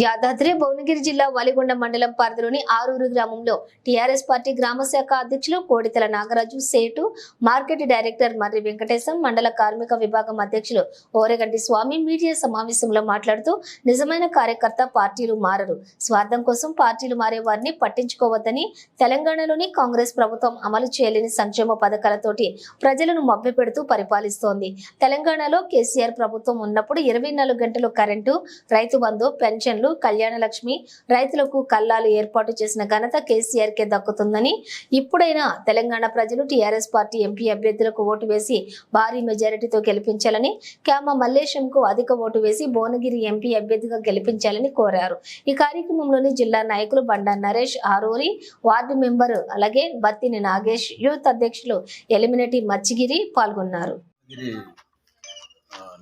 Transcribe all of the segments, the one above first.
యాదాద్రి భువనగిరి జిల్లా వలిగొండ మండలం పరిధిలోని ఆరూరు గ్రామంలో టీఆర్ఎస్ పార్టీ గ్రామ శాఖ అధ్యక్షులు కోడితల నాగరాజు సేటు మార్కెట్ డైరెక్టర్ మర్రి వెంకటేశం మండల కార్మిక విభాగం అధ్యక్షులు ఓరగంటి స్వామి మీడియా సమావేశంలో మాట్లాడుతూ నిజమైన కార్యకర్త పార్టీలు మారరు. స్వార్థం కోసం పార్టీలు మారే వారిని పట్టించుకోవద్దని తెలంగాణలోని కాంగ్రెస్ ప్రభుత్వం అమలు చేయలేని సంక్షేమ పథకాలతోటి ప్రజలను మభ్యపెడుతూ పరిపాలిస్తోంది. తెలంగాణలో కేసీఆర్ ప్రభుత్వం ఉన్నప్పుడు ఇరవై నాలుగు గంటలు కరెంటు రైతు బంధు పెన్షన్లు కళ్యాణ లక్ష్మి రైతులకు కల్లాలు ఏర్పాటు చేసిన ఘనత కేసీఆర్ కే దక్కుతుందని ఇప్పుడైనా తెలంగాణ ప్రజలు టీఆర్ఎస్ పార్టీ ఎంపీ అభ్యర్థులకు ఓటు వేసి భారీ మెజారిటీతో గెలిపించాలని క్యామ మల్లేశంకు అధిక ఓటు వేసి భువనగిరి ఎంపీ అభ్యర్థిగా గెలిపించాలని కోరారు. ఈ కార్యక్రమంలోని జిల్లా నాయకులు బండా నరేష్ ఆరూరి వార్డు మెంబర్ అలాగే బత్తిని నాగేష్ యూత్ అధ్యక్షులు ఎలిమినేటి మచ్చిగిరి పాల్గొన్నారు.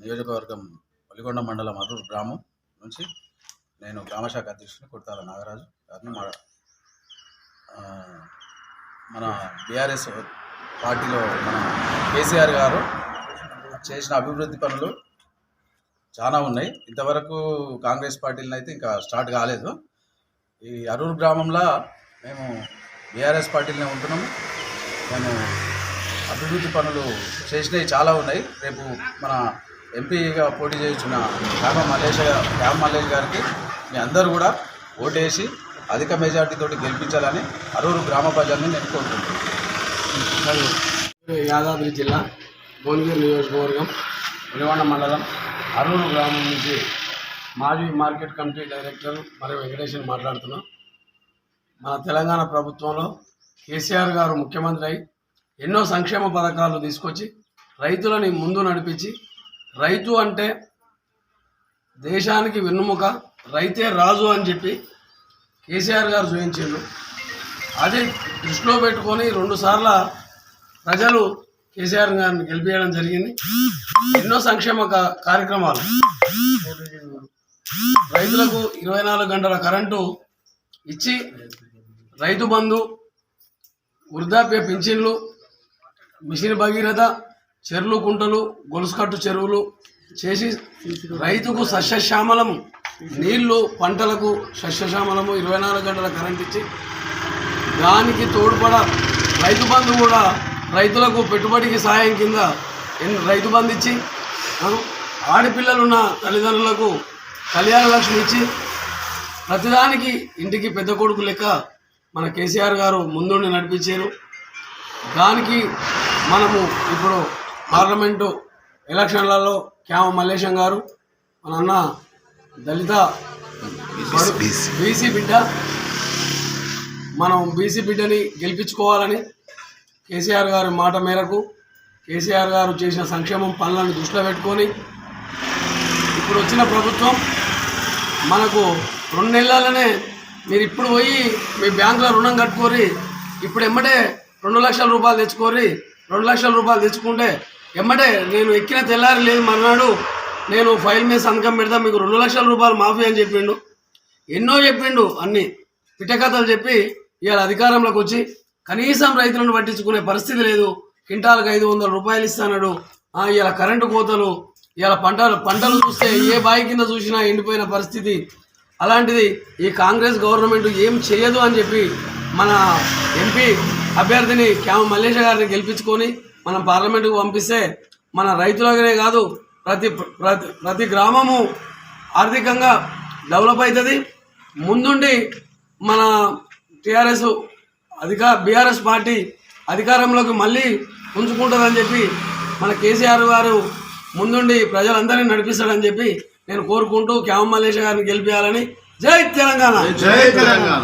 నియోజకవర్గం వలిగొండ మండలం అరూరు గ్రామం నుంచి నేను గ్రామశాఖ అధ్యక్షుడు కుర్తాల నాగరాజు గారిని మా మన బీఆర్ఎస్ పార్టీలో మన కేసీఆర్ గారు చేసిన అభివృద్ధి పనులు చాలా ఉన్నాయి. ఇంతవరకు కాంగ్రెస్ పార్టీలను అయితే ఇంకా స్టార్ట్ కాలేదు. ఈ అరూరు గ్రామంలో మేము బీఆర్ఎస్ పార్టీలోనే ఉంటున్నాము. మేము అభివృద్ధి పనులు చేసినవి చాలా ఉన్నాయి. రేపు మన ఎంపీగా పోటీ చేయించిన రామ మల్లేష్ గారు రామ మల్లేష్ గారికి మీ అందరూ కూడా ఓటేసి అధిక మెజార్టీతో గెలిపించాలని అరూరు గ్రామ ప్రజల్ని నేను కోరుకుంటున్నాను. యాదాద్రి జిల్లా భువనగిరి నియోజకవర్గం ఉలివాడ మండలం అరూరు గ్రామం నుంచి మాజీ మార్కెట్ కమిటీ డైరెక్టర్ మరి వెంకటేశ్వర్ మాట్లాడుతున్నాం. మన తెలంగాణ ప్రభుత్వంలో కేసీఆర్ గారు ముఖ్యమంత్రి అయి ఎన్నో సంక్షేమ పథకాలు తీసుకొచ్చి రైతులని ముందు నడిపించి రైతు అంటే దేశానికి వెన్నుముక రైతే రాజు అని చెప్పి కేసీఆర్ గారు చూపించారు. అది దృష్టిలో పెట్టుకొని రెండు సార్ల ప్రజలు కేసీఆర్ గారిని గెలిపించడం జరిగింది. ఎన్నో సంక్షేమ కార్యక్రమాలు. రైతులకు ఇరవై నాలుగు గంటల కరెంటు ఇచ్చి రైతు బంధు వృద్ధాప్య పింఛన్లు మిషన్ భగీరథ చెరువులు కుంటలు గొలుసుకట్టు చెరువులు చేసి రైతుకు సస్యశ్యామలము నీళ్ళు పంటలకు సస్యశ్యామలము ఇరవై నాలుగు గంటల కరెంట్ ఇచ్చి దానికి తోడ్పడ రైతు బంధు కూడా రైతులకు పెట్టుబడికి సహాయం కింద రైతు బంధు ఇచ్చి ఆడపిల్లలున్న తల్లిదండ్రులకు కళ్యాణ లక్ష్మి ఇచ్చి ప్రతిదానికి ఇంటికి పెద్ద కొడుకు లెక్క మన కేసీఆర్ గారు ముందుండి నడిపించారు. దానికి మనము ఇప్పుడు పార్లమెంటు ఎలక్షన్లలో క్యామ మల్లేశం గారు మన అన్న దళిత బీసీ బిడ్డ. మనం బీసీ బిడ్డని గెలిపించుకోవాలని కేసీఆర్ గారి మాట మేరకు కేసీఆర్ గారు చేసిన సంక్షేమం పనులను దృష్టిలో పెట్టుకొని ఇప్పుడు వచ్చిన ప్రభుత్వం మనకు రెండు నెలలనే మీరు ఇప్పుడు పోయి మీ బ్యాంకులో రుణం కట్టుకోరి ఇప్పుడు ఎమ్మటే రెండు లక్షల రూపాయలు తెచ్చుకోరి రెండు లక్షల రూపాయలు తెచ్చుకుంటే ఎమ్మటే నేను ఎక్కిన తెల్లారి లేదు మర్నాడు నేను ఫైల్ మీద సంతకం పెడతా మీకు రెండు లక్షల రూపాయలు మాఫీ అని చెప్పిండు. ఎన్నో చెప్పిండు అన్ని. పిట్టకథలు చెప్పి ఇవాళ అధికారంలోకి వచ్చి కనీసం రైతులను పట్టించుకునే పరిస్థితి లేదు. కింటాలకు ఐదు వందల రూపాయలు ఇస్తానడు ఇవాళ కరెంటు కోతలు ఇవాళ పంటలు పంటలు చూస్తే ఏ బావి కింద చూసినా ఎండిపోయిన పరిస్థితి. అలాంటిది ఈ కాంగ్రెస్ గవర్నమెంట్ ఏం చేయదు అని చెప్పి మన ఎంపీ అభ్యర్థిని క్యామ మల్లేష గారిని గెలిపించుకొని మనం పార్లమెంటుకు పంపిస్తే మన రైతులనే కాదు ప్రతి ప్రతి ప్రతి గ్రామము ఆర్థికంగా డెవలప్ అవుతుంది ముందుండి మన టీఆర్ఎస్ అధిక బీఆర్ఎస్ పార్టీ అధికారంలోకి మళ్ళీ ఉంచుకుంటుందని చెప్పి మన కేసీఆర్ గారు ముందుండి ప్రజలందరినీ నడిపిస్తాడని చెప్పి నేను కోరుకుంటూ క్యామ మల్లేష గారిని గెలిపించాలని జై తెలంగాణ. జై తెలంగాణ.